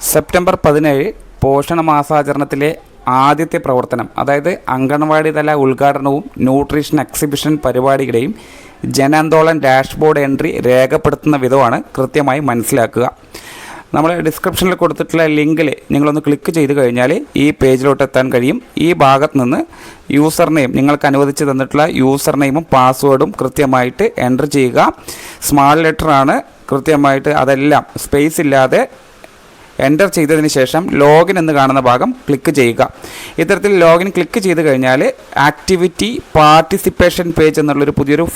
September പതിനേഴ് പോഷണ മാസാചരണത്തിലെ ആദ്യത്തെ പ്രവർത്തനം അതായത് അംഗൻവാടി തല ഉദ്ഘാടനവും ന്യൂട്രീഷൻ എക്സിബിഷൻ പരിപാടിയുടെയും ജനാന്തോളൻ ഡാഷ്ബോർഡ് എൻട്രി രേഖപ്പെടുത്തുന്ന വിധമാണ് കൃത്യമായി മനസ്സിലാക്കുക. നമ്മൾ ഡിസ്ക്രിപ്ഷനിൽ കൊടുത്തിട്ടുള്ള ലിങ്കിൽ നിങ്ങളൊന്ന് ക്ലിക്ക് ചെയ്ത് കഴിഞ്ഞാൽ ഈ പേജിലോട്ട് എത്താൻ കഴിയും. ഈ ഭാഗത്ത് നിന്ന് യൂസർ നെയിം നിങ്ങൾക്ക് അനുവദിച്ച് തന്നിട്ടുള്ള യൂസർ നെയിമും പാസ്വേഡും കൃത്യമായിട്ട് എന്റർ ചെയ്യുക. സ്മാൾ ലെറ്ററാണ് കൃത്യമായിട്ട് അതെല്ലാം സ്പേസ് ഇല്ലാതെ എന്റർ ചെയ്തതിന് ശേഷം ലോഗിൻ എന്ന് കാണുന്ന ഭാഗം ക്ലിക്ക് ചെയ്യുക. ഇത്തരത്തിൽ ലോഗിൻ ക്ലിക്ക് ചെയ്ത് കഴിഞ്ഞാൽ ആക്ടിവിറ്റി പാർട്ടിസിപ്പേഷൻ പേജ് എന്നുള്ളൊരു പുതിയൊരു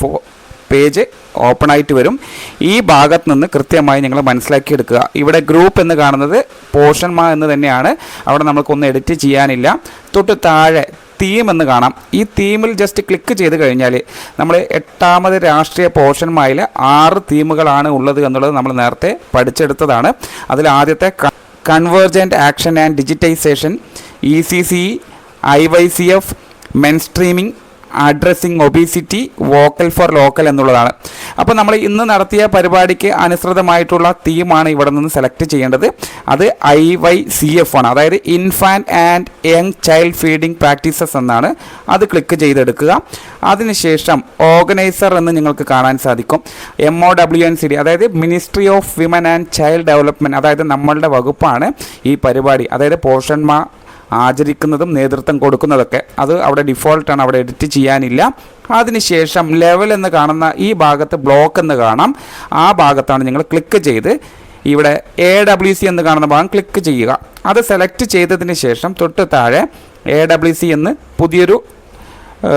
പേജ് ഓപ്പൺ ആയിട്ട് വരും. ഈ ഭാഗത്ത് നിന്ന് കൃത്യമായി നിങ്ങൾ മനസ്സിലാക്കിയെടുക്കുക. ഇവിടെ ഗ്രൂപ്പ് എന്ന് കാണുന്നത് പോഷന്മാ എന്ന് തന്നെയാണ്. അവിടെ നമുക്കൊന്നും എഡിറ്റ് ചെയ്യാനില്ല. തൊട്ട് താഴെ തീം എന്ന് കാണാം. ഈ തീമിൽ ജസ്റ്റ് ക്ലിക്ക് ചെയ്ത് കഴിഞ്ഞാൽ നമ്മൾ എട്ടാമത് രാഷ്ട്രീയ പോഷന്മായിൽ ആറ് തീമുകളാണ് ഉള്ളത് എന്നുള്ളത് നമ്മൾ നേരത്തെ പഠിച്ചെടുത്തതാണ്. അതിൽ ആദ്യത്തെ convergent action and digitisation E C C I Y C F mainstreaming addressing obesity vocal for local എന്നുള്ളതാണ്. അപ്പോൾ നമ്മൾ ഇന്ന് നടത്തിയ പരിപാടിക്ക് അനുസൃതമായിട്ടുള്ള തീമാണ് ഇവിടെ നിന്ന് സെലക്ട് ചെയ്യേണ്ടത്. അത് ഐ വൈ സി എഫ് ആണ്. അതായത് infant and young child feeding practices എന്നാണ് അത് ക്ലിക്ക് ചെയ്തെടുക്കുക. അതിനുശേഷം ഓർഗനൈസർ എന്ന് നിങ്ങൾക്ക് കാണാൻ സാധിക്കും. M O W N C D അതായത് ministry of women and child development അതായത് നമ്മളുടെ വകുപ്പാണ് ഈ പരിപാടി. അതായത് പോഷന്മാ ആചരിക്കുന്നതും നേതൃത്വം കൊടുക്കുന്നതൊക്കെ അത് അവിടെ ഡിഫോൾട്ടാണ് അവിടെ എഡിറ്റ് ചെയ്യാനില്ല. അതിനുശേഷം ലെവൽ എന്ന് കാണുന്ന ഈ ഭാഗത്ത് ബ്ലോക്ക് എന്ന് കാണാം. ആ ഭാഗത്താണ് നിങ്ങൾ ക്ലിക്ക് ചെയ്ത് ഇവിടെ എ ഡബ്ല്യു സി എന്ന് കാണുന്ന ഭാഗം ക്ലിക്ക് ചെയ്യുക. അത് സെലക്ട് ചെയ്തതിന് ശേഷം തൊട്ട് താഴെ എ ഡബ്ല്യു സി എന്ന് പുതിയൊരു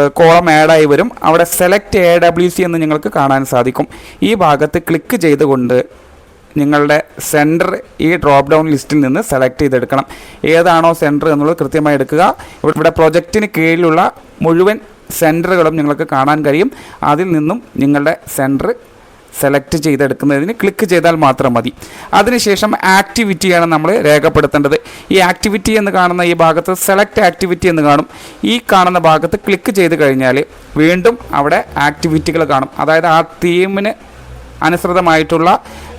കോളം ആഡായി വരും. അവിടെ സെലക്ട് എ ഡബ്ല്യു സി എന്ന് നിങ്ങൾക്ക് കാണാൻ സാധിക്കും. ഈ ഭാഗത്ത് ക്ലിക്ക് ചെയ്തുകൊണ്ട് നിങ്ങളുടെ സെന്റർ ഈ ഡ്രോപ്പ് ഡൗൺ ലിസ്റ്റിൽ നിന്ന് സെലക്ട് ചെയ്തെടുക്കണം. ഏതാണോ സെന്റർ എന്നുള്ളത് കൃത്യമായി എടുക്കുക. ഇവിടെ പ്രൊജക്റ്റിന് കീഴിലുള്ള മുഴുവൻ സെന്ററുകളും നിങ്ങൾക്ക് കാണാൻ കഴിയും. അതിൽ നിന്നും നിങ്ങളുടെ സെന്റർ സെലക്ട് ചെയ്തെടുക്കുന്നതിന് ക്ലിക്ക് ചെയ്താൽ മാത്രം മതി. അതിനുശേഷം ആക്ടിവിറ്റിയാണ് നമ്മൾ രേഖപ്പെടുത്തേണ്ടത്. ഈ ആക്ടിവിറ്റി എന്ന് കാണുന്ന ഈ ഭാഗത്ത് സെലക്ട് ആക്ടിവിറ്റി എന്ന് കാണും. ഈ കാണുന്ന ഭാഗത്ത് ക്ലിക്ക് ചെയ്ത് കഴിഞ്ഞാൽ വീണ്ടും അവിടെ ആക്ടിവിറ്റികൾ കാണും. അതായത് ആ തീമിന് അനുസൃതമായിട്ടുള്ള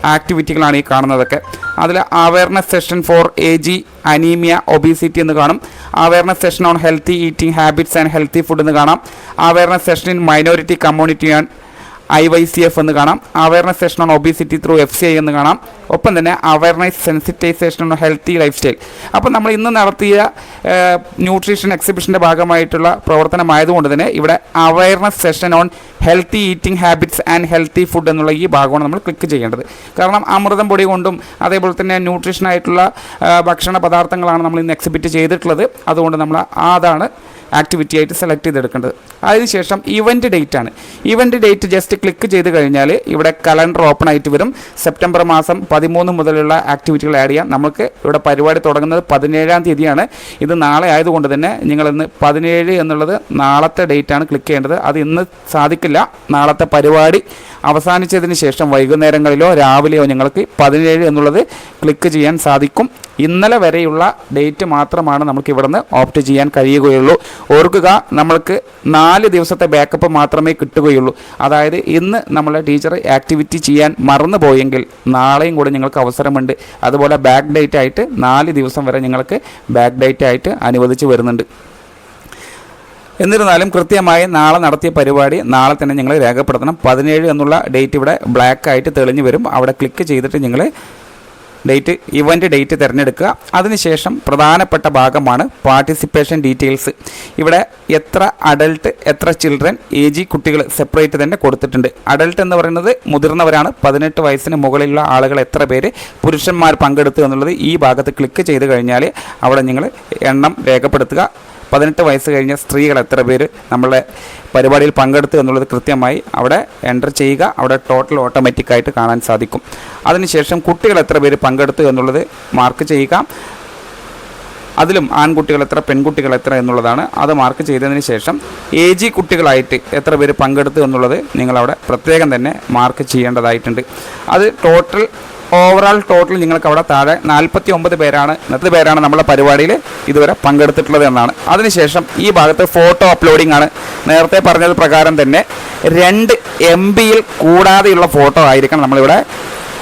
ആക്ടിവിറ്റികളാണ് ഈ കാണുന്നതൊക്കെ. അതിൽ awareness session for A G anaemia obesity എന്ന് കാണും. Awareness session on healthy eating habits and healthy food എന്ന് കാണാം. Awareness session in minority community and I Y C F എന്ന് കാണാം. Awareness session on obesity through F C I എന്ന് കാണാം. ഒപ്പം തന്നെ awareness sensitisation on healthy lifestyle അപ്പം നമ്മൾ ഇന്ന് നടത്തിയ ന്യൂട്രീഷൻ എക്സിബിഷന്റെ ഭാഗമായിട്ടുള്ള പ്രവർത്തനമായതുകൊണ്ട് തന്നെ ഇവിടെ awareness session on healthy eating habits and healthy food എന്നുള്ള ഈ ഭാഗമാണ് നമ്മൾ ക്ലിക്ക് ചെയ്യേണ്ടത്. കാരണം അമൃതം പൊടി കൊണ്ടും അതേപോലെ തന്നെ ന്യൂട്രീഷനായിട്ടുള്ള ഭക്ഷണ പദാർത്ഥങ്ങളാണ് നമ്മൾ ഇന്ന് എക്സിബിറ്റ് ചെയ്തിട്ടുള്ളത്. അതുകൊണ്ട് നമ്മൾ അതാണ് ആക്ടിവിറ്റി ആയിട്ട് സെലക്ട് ചെയ്തെടുക്കേണ്ടത്. അതിനുശേഷം ഇവന്റ് ഡേറ്റ് ആണ്. ഇവന്റ് ഡേറ്റ് ജസ്റ്റ് ക്ലിക്ക് ചെയ്ത് കഴിഞ്ഞാൽ ഇവിടെ കലണ്ടർ ഓപ്പൺ ആയിട്ട് വരും. സെപ്റ്റംബർ മാസം പതിമൂന്ന് മുതലുള്ള ആക്ടിവിറ്റികൾ ആഡ് ചെയ്യാം. നമുക്ക് ഇവിടെ പരിപാടി തുടങ്ങുന്നത് പതിനേഴാം തീയതിയാണ്. ഇത് നാളെ ആയതുകൊണ്ട് തന്നെ നിങ്ങൾ ഇന്ന് പതിനേഴ് എന്നുള്ളത് നാളത്തെ ഡേറ്റ് ആണ് ക്ലിക്ക് ചെയ്യേണ്ടത്. അത് ഇന്ന് സാധിക്കില്ല. നാളത്തെ പരിപാടി അവസാനിച്ചതിന് ശേഷം വൈകുന്നേരങ്ങളിലോ രാവിലെയോ നിങ്ങൾക്ക് പതിനേഴ് എന്നുള്ളത് ക്ലിക്ക് ചെയ്യാൻ സാധിക്കും. ഇന്നലെ വരെയുള്ള ഡേറ്റ് മാത്രമാണ് നമുക്ക് ഇവിടുന്ന് ഓപ്റ്റ് ചെയ്യാൻ കഴിയുകയുള്ളൂ. ഓർക്കുക നമ്മൾക്ക് നാല് ദിവസത്തെ ബാക്കപ്പ് മാത്രമേ കിട്ടുകയുള്ളൂ. അതായത് ഇന്ന് നമ്മളെ ടീച്ചർ ആക്ടിവിറ്റി ചെയ്യാൻ മറന്നു പോയെങ്കിൽ നാളെയും കൂടെ നിങ്ങൾക്ക് അവസരമുണ്ട്. അതുപോലെ ബാക്ക് ഡേറ്റ് ആയിട്ട് നാല് ദിവസം വരെ നിങ്ങൾക്ക് ബാക്ക് ഡേറ്റ് ആയിട്ട് അനുവദിച്ച് വരുന്നുണ്ട്. എന്നിരുന്നാലും കൃത്യമായി നാളെ നടത്തിയ പരിപാടി നാളെ തന്നെ നിങ്ങൾ രേഖപ്പെടുത്തണം. പതിനേഴ് എന്നുള്ള ഡേറ്റ് ഇവിടെ ബ്ലാക്ക് ആയിട്ട് തെളിഞ്ഞു വരും. അവിടെ ക്ലിക്ക് ചെയ്തിട്ട് നിങ്ങൾ ഡേറ്റ് ഇവന്റ് ഡേറ്റ് തിരഞ്ഞെടുക്കുക. അതിനുശേഷം പ്രധാനപ്പെട്ട ഭാഗമാണ് പാർട്ടിസിപ്പേഷൻ ഡീറ്റെയിൽസ്. ഇവിടെ എത്ര അഡൽട്ട് എത്ര ചിൽഡ്രൻ എ ജി കുട്ടികൾ സെപ്പറേറ്റ് തന്നെ കൊടുത്തിട്ടുണ്ട്. അഡൽട്ട് എന്ന് പറയുന്നത് മുതിർന്നവരാണ്. പതിനെട്ട് വയസ്സിന് മുകളിലുള്ള ആളുകൾ എത്ര പേര് പുരുഷന്മാർ പങ്കെടുത്തു എന്നുള്ളത് ഈ ഭാഗത്ത് ക്ലിക്ക് ചെയ്ത് കഴിഞ്ഞാൽ അവിടെ നിങ്ങൾ എണ്ണം രേഖപ്പെടുത്തുക. പതിനെട്ട് വയസ്സ് കഴിഞ്ഞ സ്ത്രീകൾ എത്ര പേര് നമ്മളെ പരിപാടിയിൽ പങ്കെടുത്തു എന്നുള്ളത് കൃത്യമായി അവിടെ എന്റർ ചെയ്യുക. അവിടെ ടോട്ടൽ ഓട്ടോമാറ്റിക്കായിട്ട് കാണാൻ സാധിക്കും. അതിനുശേഷം കുട്ടികൾ എത്ര പേര് പങ്കെടുത്തു എന്നുള്ളത് മാർക്ക് ചെയ്യുക. അതിലും ആൺകുട്ടികൾ എത്ര പെൺകുട്ടികൾ എത്ര എന്നുള്ളതാണ് അത് മാർക്ക് ചെയ്തതിന് ശേഷം എ ജി കുട്ടികളായിട്ട് എത്ര പേര് പങ്കെടുത്തു എന്നുള്ളത് നിങ്ങളവിടെ പ്രത്യേകം തന്നെ മാർക്ക് ചെയ്യേണ്ടതായിട്ടുണ്ട്. അത് ടോട്ടൽ ഓവറാൾ ടോട്ടൽ നിങ്ങൾക്ക് അവിടെ താഴെ നാൽപ്പത്തി ഒമ്പത് പേരാണ്. ഇന്നത്തെ പേരാണ് നമ്മുടെ പരിപാടിയിൽ ഇതുവരെ പങ്കെടുത്തിട്ടുള്ളത് എന്നാണ്. അതിനുശേഷം ഈ ഭാഗത്ത് ഫോട്ടോ അപ്ലോഡിംഗ് ആണ്. നേരത്തെ പറഞ്ഞത് പ്രകാരം തന്നെ രണ്ട് എം ബിയിൽ കൂടാതെയുള്ള ഫോട്ടോ ആയിരിക്കണം നമ്മളിവിടെ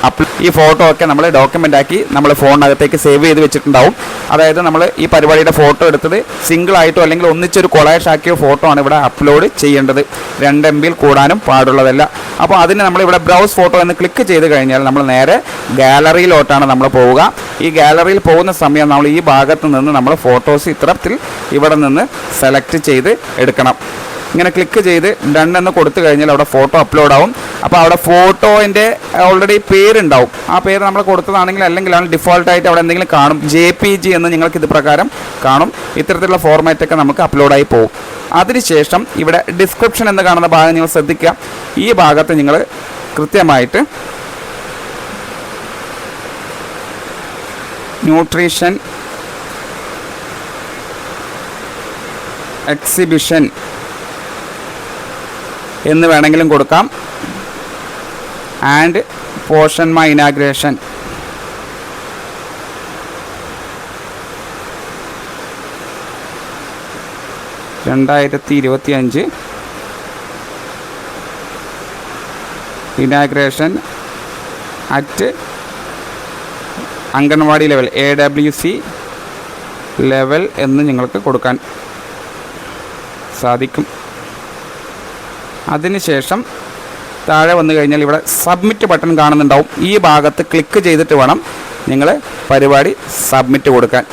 അപ്പ് ഈ ഫോട്ടോ ഒക്കെ നമ്മൾ ഡോക്യുമെന്റ് ആക്കി നമ്മൾ ഫോണിനകത്തേക്ക് സേവ് ചെയ്ത് വെച്ചിട്ടുണ്ടാവും. അതായത് നമ്മൾ ഈ പരിപാടിയുടെ ഫോട്ടോ എടുത്തത് സിംഗിൾ ആയിട്ടോ അല്ലെങ്കിൽ ഒന്നിച്ചൊരു കൊളാഷ് ആക്കിയോ ഫോട്ടോ ആണ് ഇവിടെ അപ്ലോഡ് ചെയ്യേണ്ടത്. രണ്ട് എം ബിയിൽ കൂടാനും പാടുള്ളതല്ല. അപ്പോൾ അതിന് നമ്മൾ ഇവിടെ ബ്രൗസ് ഫോട്ടോ എന്ന് ക്ലിക്ക് ചെയ്ത് കഴിഞ്ഞാൽ നമ്മൾ നേരെ ഗാലറിയിലോട്ടാണ് നമ്മൾ പോവുക. ഈ ഗാലറിയിൽ പോകുന്ന സമയം നമ്മൾ ഈ ഭാഗത്ത് നിന്ന് നമ്മൾ ഫോട്ടോസ് ഇത്തരത്തിൽ ഇവിടെ നിന്ന് സെലക്ട് ചെയ്ത് എടുക്കണം. ഇങ്ങനെ ക്ലിക്ക് ചെയ്ത് ഡൺ എന്ന് കൊടുത്തു കഴിഞ്ഞാൽ അവിടെ ഫോട്ടോ അപ്ലോഡ് ആവും. അപ്പോൾ അവിടെ ഫോട്ടോന്റെ ഓൾറെഡി പേരുണ്ടാവും. ആ പേര് നമ്മൾ കൊടുത്തതാണെങ്കിൽ അല്ലെങ്കിലാണ് ഡിഫോൾട്ടായിട്ട് അവിടെ എന്തെങ്കിലും കാണും. ജെ പി ജി എന്ന് നിങ്ങൾക്ക് ഇത് പ്രകാരം കാണും. ഇത്തരത്തിലുള്ള ഫോർമാറ്റൊക്കെ നമുക്ക് അപ്ലോഡായി പോകും. അതിനുശേഷം ഇവിടെ ഡിസ്ക്രിപ്ഷൻ എന്ന് കാണുന്ന ഭാഗം നിങ്ങൾ ശ്രദ്ധിക്കുക. ഈ ഭാഗത്ത് നിങ്ങൾ കൃത്യമായിട്ട് ന്യൂട്രീഷൻ എക്സിബിഷൻ എന്ന് വേണമെങ്കിലും കൊടുക്കാം. ആൻഡ് പോഷന്മ ഇനാഗ്രേഷൻ രണ്ടായിരത്തി ഇരുപത്തി അഞ്ച് inauguration at anganwadi level A W C level എന്ന് നിങ്ങൾക്ക് കൊടുക്കാൻ സാധിക്കും. അതിനുശേഷം താഴെ വന്നു കഴിഞ്ഞാൽ ഇവിടെ സബ്മിറ്റ് ബട്ടൺ കാണുന്നുണ്ടാവും. ഈ ഭാഗത്ത് ക്ലിക്ക് ചെയ്തിട്ട് വേണം നിങ്ങൾ പരിപാടി സബ്മിറ്റ് കൊടുക്കാൻ.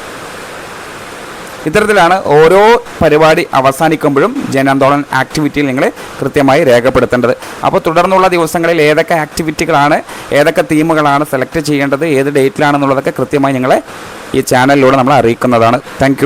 ഇത്തരത്തിലാണ് ഓരോ പരിപാടി അവസാനിക്കുമ്പോഴും ജനാന്തോളൻ ആക്ടിവിറ്റിയിൽ നിങ്ങൾ കൃത്യമായി രേഖപ്പെടുത്തേണ്ടത്. അപ്പോൾ തുടർന്നുള്ള ദിവസങ്ങളിൽ ഏതൊക്കെ ആക്ടിവിറ്റികളാണ് ഏതൊക്കെ തീമുകളാണ് സെലക്ട് ചെയ്യേണ്ടത് ഏത് ഡേറ്റിലാണെന്നുള്ളതൊക്കെ കൃത്യമായി നിങ്ങളെ ഈ ചാനലിലൂടെ നമ്മൾ അറിയിക്കുന്നതാണ്. താങ്ക്